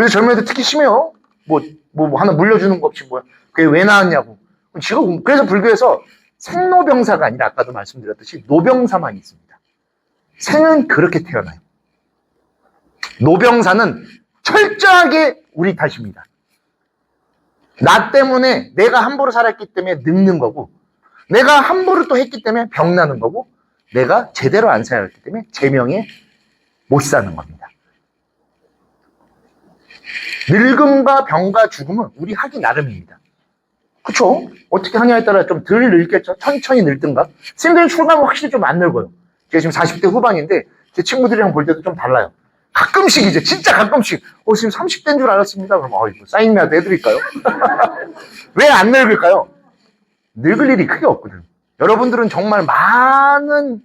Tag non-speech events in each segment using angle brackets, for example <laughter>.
요새 젊은 애들 특히 심해요. 뭐, 뭐, 뭐 하나 물려주는 거 없이 뭐야. 그게 왜 나왔냐고. 지금, 그래서 불교에서 생로병사가 아니라 아까도 말씀드렸듯이 노병사만 있습니다. 생은 그렇게 태어나요. 노병사는 철저하게 우리 탓입니다. 나 때문에 내가 함부로 살았기 때문에 늙는 거고, 내가 함부로 또 했기 때문에 병 나는 거고, 내가 제대로 안 살았기 때문에 제명에 못 사는 겁니다. 늙음과 병과 죽음은 우리 하기 나름입니다. 그쵸? 어떻게 하냐에 따라 좀 덜 늙겠죠? 천천히 늙든가? 선생님들 출가하면 확실히 좀 안 늙어요. 제가 지금 40대 후반인데 제 친구들이랑 볼 때도 좀 달라요. 가끔씩 이제 진짜 가끔씩 어 지금 30대인 줄 알았습니다. 그럼 어 이거 사인이라도 해드릴까요? <laughs> 왜 안 늙을까요? 늙을 일이 크게 없거든. 여러분들은 정말 많은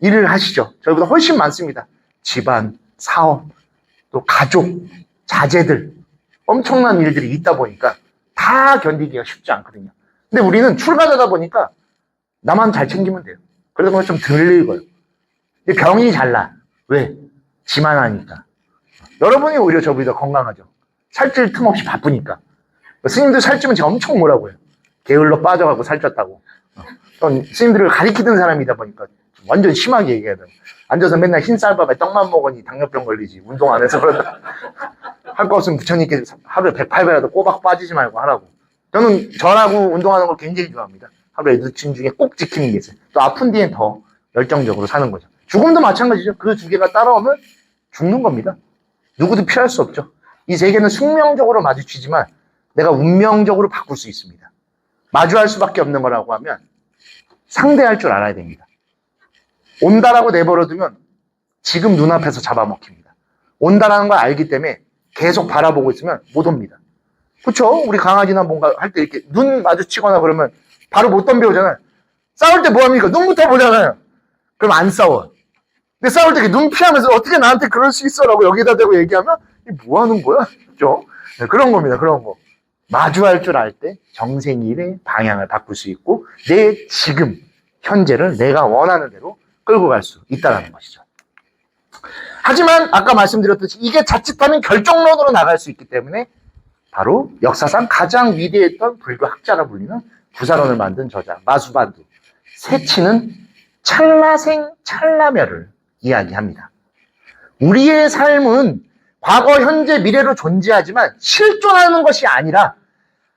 일을 하시죠. 저희보다 훨씬 많습니다. 집안, 사업, 또 가족, 자제들 엄청난 일들이 있다 보니까 다 견디기가 쉽지 않거든요. 근데 우리는 출가자다 보니까 나만 잘 챙기면 돼요. 그러다 보면 좀. 근데 병이 잘 나. 왜? 지만 하니까. 여러분이 오히려 저보다 건강하죠. 살찔 틈 없이 바쁘니까. 스님들 살찌면 제가 엄청 뭐라고 해요. 게을러 빠져가고 살쪘다고. 어. 전 스님들을 가리키던 사람이다 보니까 완전 심하게 얘기해야 돼요. 앉아서 맨날 흰 쌀밥에 떡만 먹으니 당뇨병 걸리지. 운동 안 해서 그런다. 할 거 없으면 부처님께 하루에 108배라도 꼬박 빠지지 말고 하라고. 저는 저라고 운동하는 걸 굉장히 좋아합니다. 하루에 루틴 중에 꼭 지키는 게 있어요. 또 아픈 뒤엔 더 열정적으로 사는 거죠. 죽음도 마찬가지죠. 그 두 개가 따라오면 죽는 겁니다. 누구도 피할 수 없죠. 이 세계는 숙명적으로 마주치지만 내가 운명적으로 바꿀 수 있습니다. 마주할 수밖에 없는 거라고 하면 상대할 줄 알아야 됩니다. 온다라고 내버려두면 지금 눈앞에서 잡아먹힙니다. 온다라는 걸 알기 때문에 계속 바라보고 있으면 못 옵니다. 그쵸? 우리 강아지나 뭔가 할 때 이렇게 눈 마주치거나 그러면 바로 못 덤벼오잖아요. 싸울 때 뭐합니까? 눈부터 보잖아요. 그럼 안 싸워. 근데 싸울 때 눈 피하면서 어떻게 나한테 그럴 수 있어? 라고 여기다 대고 얘기하면 이게 뭐 하는 거야? 그죠? 네, 그런 겁니다. 그런 거. 마주할 줄 알 때 정생일의 방향을 바꿀 수 있고 내 지금 현재를 내가 원하는 대로 끌고 갈 수 있다는 것이죠. 하지만 아까 말씀드렸듯이 이게 자칫하면 결정론으로 나갈 수 있기 때문에 바로 역사상 가장 위대했던 불교 학자라 불리는 구사론을 만든 저자 마수반두 세치는 찰나생 찰나멸을 이야기합니다. 우리의 삶은 과거, 현재, 미래로 존재하지만 실존하는 것이 아니라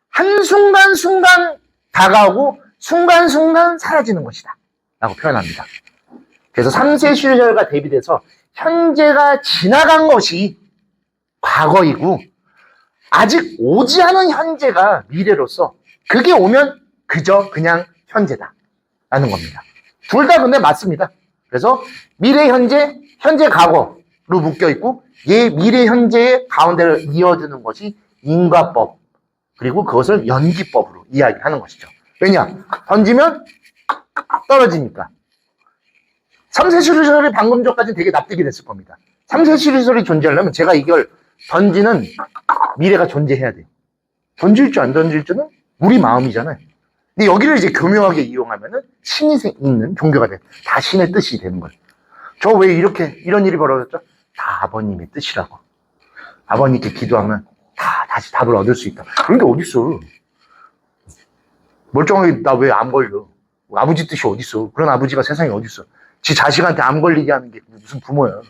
한순간순간 다가오고 순간순간 사라지는 것이다. 라고 표현합니다. 그래서 3세 시절과 대비돼서 현재가 지나간 것이 과거이고 아직 오지 않은 현재가 미래로서 그게 오면 그저 그냥 현재다. 라는 겁니다. 둘 다 근데 맞습니다. 그래서 미래, 현재, 현재, 과거로 묶여 있고 얘 미래, 현재의 가운데를 이어주는 것이 인과법 그리고 그것을 연기법으로 이야기하는 것이죠. 왜냐? 던지면 떨어지니까. 삼세시리설이 방금 전까지 되게 납득이 됐을 겁니다. 삼세시리설이 존재하려면 제가 이걸 던지는 미래가 존재해야 돼요. 던질 줄 안 던질 줄은 우리 마음이잖아요. 근데 여기를 이제 교묘하게 이용하면은 신이 생- 있는 종교가 돼. 다 신의 뜻이 되는 거예요. 저 왜 이렇게 이런 일이 벌어졌죠? 다 아버님의 뜻이라고. 아버님께 기도하면 다 다시 답을 얻을 수 있다. 그런 게 어딨어? 멀쩡하게 나왜암 걸려? 아버지 뜻이 어딨어? 그런 아버지가 세상에 어딨어? 지 자식한테 암 걸리게 하는 게 무슨 부모야?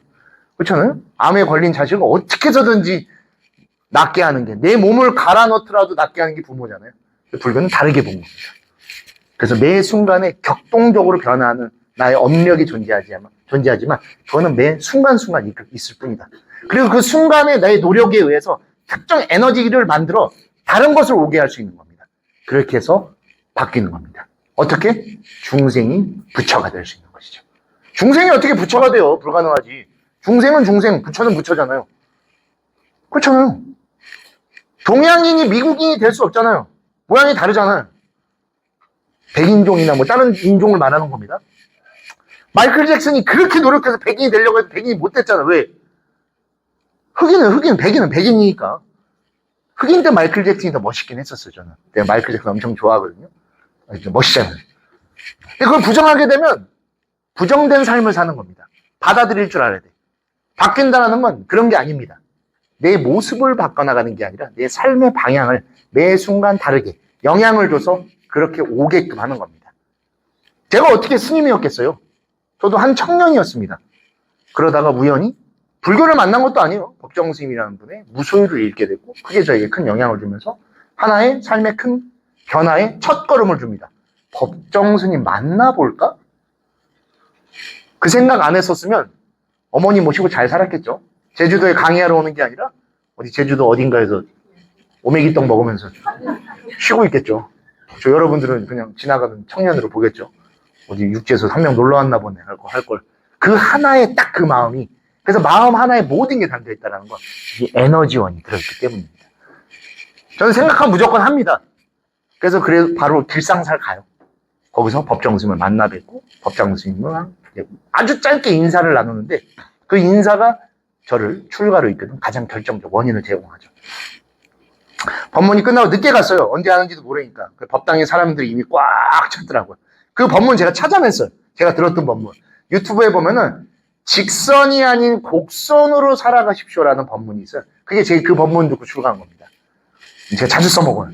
그렇잖아요? 암에 걸린 자식을 어떻게 해서든지 낫게 하는 게 내 몸을 갈아 넣더라도 낫게 하는 게 부모잖아요. 불교는 다르게 본 겁니다. 그래서 매 순간에 격동적으로 변화하는 나의 업력이 존재하지만, 존재하지만 그거는 매 순간순간 있- 있을 뿐이다. 그리고 그 순간에 나의 노력에 의해서 특정 에너지를 만들어 다른 것을 오게 할 수 있는 겁니다. 그렇게 해서 바뀌는 겁니다. 어떻게? 중생이 부처가 될 수 있는. 중생이 어떻게 부처가 돼요? 불가능하지. 중생은 중생, 부처는 부처잖아요. 그렇잖아요. 동양인이 미국인이 될 수 없잖아요. 모양이 다르잖아요. 백인종이나 뭐 다른 인종을 말하는 겁니다. 마이클 잭슨이 그렇게 노력해서 백인이 되려고 해도 백인이 못 됐잖아. 왜? 흑인은 흑인, 백인은 백인이니까. 흑인 때 마이클 잭슨이 더 멋있긴 했었어요, 저는. 내가 마이클 잭슨 엄청 좋아하거든요. 멋있잖아요. 근데 그걸 부정하게 되면 부정된 삶을 사는 겁니다. 받아들일 줄 알아야 돼. 바뀐다는 건 그런 게 아닙니다. 내 모습을 바꿔나가는 게 아니라 내 삶의 방향을 매 순간 다르게 영향을 줘서 그렇게 오게끔 하는 겁니다. 제가 어떻게 스님이었겠어요? 저도 한 청년이었습니다. 그러다가 우연히 불교를 만난 것도 아니에요. 법정 스님이라는 분의 무소유를 읽게 됐고 그게 저에게 큰 영향을 주면서 하나의 삶의 큰 변화의 첫 걸음을 줍니다. 법정 스님 만나볼까? 그 생각 안 했었으면 어머니 모시고 잘 살았겠죠. 제주도에 강의하러 오는 게 아니라 어디 제주도 어딘가에서 오메기떡 먹으면서 쉬고 있겠죠. 저 여러분들은 그냥 지나가는 청년으로 보겠죠. 어디 육지에서 한 명 놀러 왔나 보네 할 걸. 그 하나의 딱 그 마음이 그래서 마음 하나에 모든 게 담겨 있다는 건 이 에너지원이 들어있기 때문입니다. 저는 생각하면 무조건 합니다. 그래서 그래 바로 길상살 가요. 거기서 법정 스님을 만나 뵙고 법정 스님과 아주 짧게 인사를 나누는데 그 인사가 저를 출가로 이끄는 가장 결정적 원인을 제공하죠. 법문이 끝나고 늦게 갔어요. 언제 하는지도 모르니까. 그 법당에 사람들이 이미 꽉 찼더라고요. 그 법문 제가 찾아냈어요. 제가 들었던 법문. 유튜브에 보면은 직선이 아닌 곡선으로 살아가십시오라는 법문이 있어요. 그게 제 그 법문 듣고 출가한 겁니다. 제가 자주 써먹어요.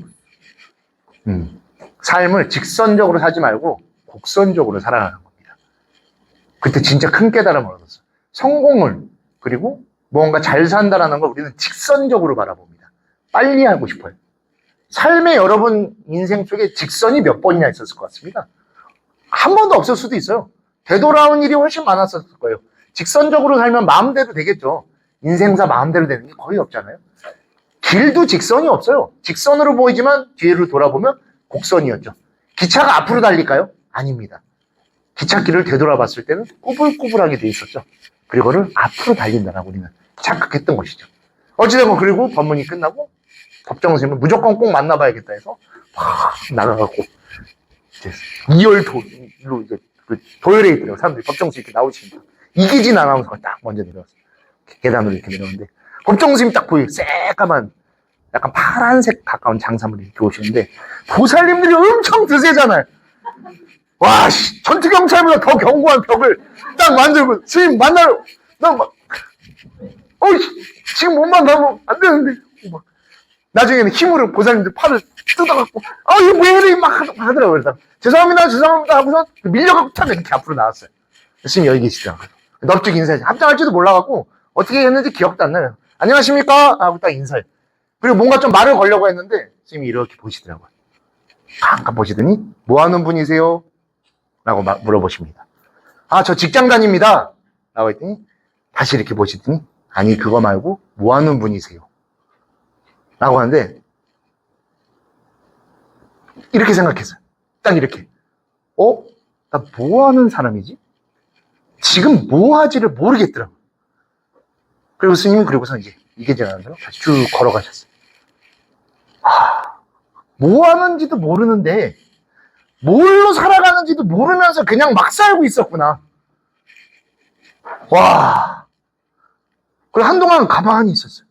음. 삶을 직선적으로 살지 말고 곡선적으로 살아가는. 그때 진짜 큰 깨달음을 얻었어요. 성공을 그리고 무언가 잘 산다라는 걸 우리는 직선적으로 바라봅니다. 빨리 하고 싶어요. 삶의 여러분 인생 속에 직선이 몇 번이나 있었을 것 같습니다. 한 번도 없을 수도 있어요. 되돌아온 일이 훨씬 많았을 거예요. 직선적으로 살면 마음대로 되겠죠. 인생사 마음대로 되는 게 거의 없잖아요. 길도 직선이 없어요. 직선으로 보이지만 뒤로 돌아보면 곡선이었죠. 기차가 앞으로 달릴까요? 아닙니다. 기찻길을 되돌아봤을 때는 꾸불꾸불하게 돼 있었죠. 그리고를 앞으로 달린다라고 우리는 착각했던 것이죠. 어찌되건 그리고 법문이 끝나고 법정 선생님을 무조건 꼭 만나봐야겠다 해서 막 나가갖고 이제 이열도로 이제 그 도열에 있더라고요. 사람들이 법정 선생님 이렇게 나오시니까 이기진 아나운서가 딱 먼저 내려왔어요. 계단으로 이렇게 내려오는데 법정 선생님 딱 보이 새까만 약간 파란색 가까운 장사물이 이렇게 오시는데 보살님들이 엄청 드세잖아요. 와, 씨, 전투경찰보다 더 견고한 벽을 딱 만들고 스님 만나러 나 막 어이 지금 못 만나면 안 되는데 막 나중에는 힘으로 보살님들 팔을 뜯어갖고 아 이거 왜 이래 막 하- 하더라고요. 죄송합니다 죄송합니다 하고서 밀려갖고 탁 이렇게 앞으로 나왔어요. 스님 여기 계시더라고요. 넙죽 인사해 합장할지도 몰라갖고 어떻게 했는지 기억도 안 나요. 안녕하십니까 하고 딱 인사해. 그리고 뭔가 좀 말을 걸려고 했는데 스님이 이렇게 보시더라고요. 잠깐 보시더니 뭐 하는 분이세요? 라고 마- 물어보십니다. 아, 저 직장 다닙니다. 라고 했더니 다시 이렇게 보시더니 아니, 그거 말고 뭐 하는 분이세요? 라고 하는데 이렇게 생각했어요. 딱 이렇게. 어? 나 뭐 하는 사람이지? 지금 뭐 하지를 모르겠더라고. 그리고 스님은 그리고서 이제 이게 지나면서 다시 쭉 걸어가셨어요. 아, 뭐 하는지도 모르는데 뭘로 살아가는지도 모르면서 그냥 막 살고 있었구나. 와. 그리고 한동안 가만히 있었어요.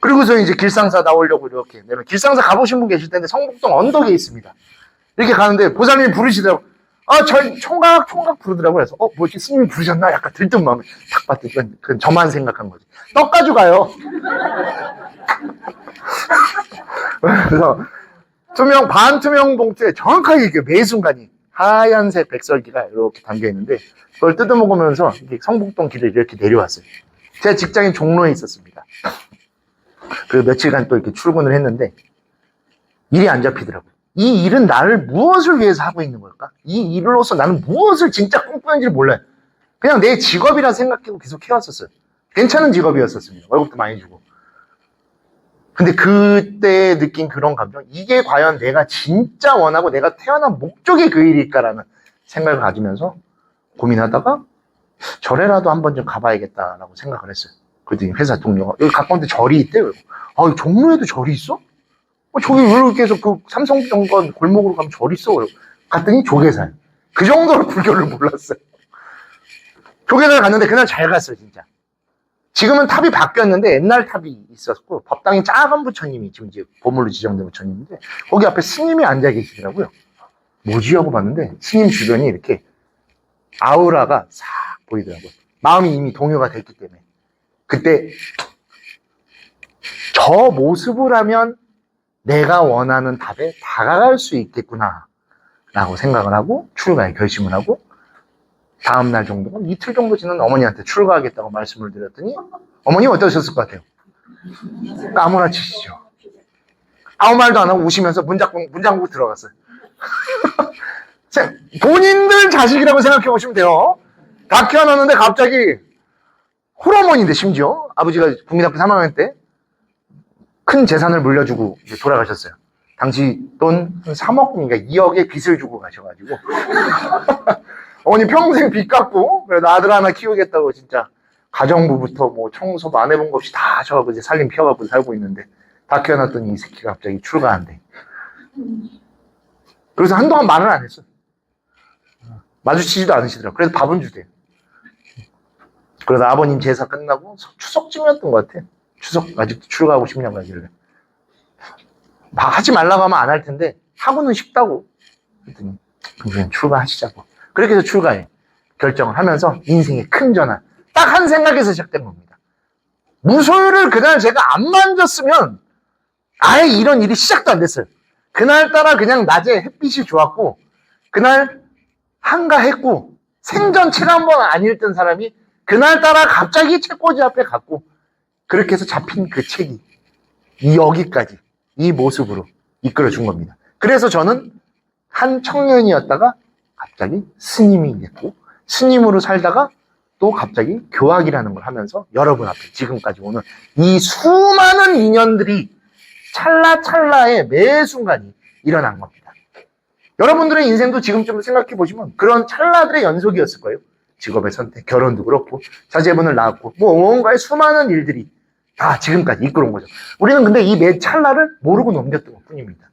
그리고서 이제 길상사 나오려고 이렇게 내면 길상사 가보신 분 계실 텐데 성북동 언덕에 있습니다. 이렇게 가는데 보살님이 부르시더라고. 아, 저 총각 총각 부르더라고요. 그래서 어 뭐지 스님이 부르셨나? 약간 들뜬 마음에 탁 봤더니 그건, 그건 저만 생각한 거지. 떡 가져가요. <laughs> 그래서 투명 반투명 봉투에 정확하게 그매 순간이 하얀색 백설기가 이렇게 담겨 있는데 그걸 뜯어 먹으면서 이렇게 성북동 길을 이렇게 내려왔어요. 제 직장인 종로에 있었습니다. 그 며칠간 또 이렇게 출근을 했는데 일이 안 잡히더라고요. 이 일은 나를 무엇을 위해서 하고 있는 걸까? 이 일로서 나는 무엇을 진짜 꿈꾸는지 몰라요. 그냥 내 직업이라 생각하고 계속 해왔었어요. 괜찮은 직업이었었습니다. 월급도 많이 주고. 근데 그때 느낀 그런 감정, 이게 과연 내가 진짜 원하고 내가 태어난 목적이 그 일일까라는 생각을 가지면서 고민하다가 절에라도 한번 좀 가봐야겠다라고 생각을 했어요. 그랬더니 회사 동료가 여기 가까운데 절이 있대요. 아, 종로에도 절이 있어? 어, 저기 왜 이렇게 해서 그 삼성병원 골목으로 가면 절이 있어? 갔더니 조계산. 그 정도로 <laughs> 불교를 몰랐어요. 조계산 갔는데 그날 잘 갔어요, 진짜. 지금은 탑이 바뀌었는데 옛날 탑이 있었고 법당에 작은 부처님이 지금 이제 보물로 지정된 부처님인데 거기 앞에 스님이 앉아 계시더라고요. 뭐지 하고 봤는데 스님 주변이 이렇게 아우라가 싹 보이더라고요. 마음이 이미 동요가 됐기 때문에 그때 저 모습을 하면 내가 원하는 답에 다가갈 수 있겠구나. 라고 생각을 하고 출가에 결심을 하고 다음날 정도, 이틀 정도 지난 어머니한테 출가하겠다고 말씀을 드렸더니 어머니 어떠셨을 것 같아요? 까무라치시죠. 아무 말도 안 하고 우시면서 문장국, 문장국 들어갔어요. <laughs> 자, 본인들 자식이라고 생각해 보시면 돼요. 다 키워놨는데 갑자기 홀어머니인데 심지어 아버지가 국민학교 3학년 때 큰 재산을 물려주고 돌아가셨어요. 당시 돈 3억인가 2억의 빚을 주고 가셔가지고 <laughs> 어머니 평생 빚 갚고 그래도 아들 하나 키우겠다고 진짜 가정부부터 뭐 청소 뭐안 해본 거 없이 다 하셔가지고 이제 살림 피워가지고 살고 있는데 다 키워놨더니 이 새끼가 갑자기 출가한대. 그래서 한동안 말을 안 했어. 마주치지도 않으시더라고. 그래서 밥은 주대요. 그래서 아버님 제사 끝나고 추석쯤이었던 것 같아. 추석 아직도 출가하고 싶냐고 하길래. 막 하지 말라고 하면 안 할 텐데 하고는 싶다고. 그랬더니 그럼 그냥 출가하시자고. 그렇게 해서 출가해. 결정을 하면서 인생의 큰 전환. 딱 한 생각에서 시작된 겁니다. 무소유를 그날 제가 안 만졌으면 아예 이런 일이 시작도 안 됐어요. 그날따라 그냥 낮에 햇빛이 좋았고 그날 한가했고 생전 책 한 번 안 읽던 사람이 그날따라 갑자기 책꽂이 앞에 갔고 그렇게 해서 잡힌 그 책이 이 여기까지 이 모습으로 이끌어 준 겁니다. 그래서 저는 한 청년이었다가 갑자기 스님이 됐고 스님으로 살다가 또 갑자기 교학이라는 걸 하면서 여러분 앞에 지금까지 오는 이 수많은 인연들이 찰나찰나의 매 순간이 일어난 겁니다. 여러분들의 인생도 지금 좀 생각해 보시면 그런 찰나들의 연속이었을 거예요. 직업의 선택, 결혼도 그렇고, 자제분을 낳았고, 뭐 뭔가의 수많은 일들이 다 지금까지 이끌어온 거죠. 우리는 근데 이 매 찰나를 모르고 넘겼던 것 뿐입니다.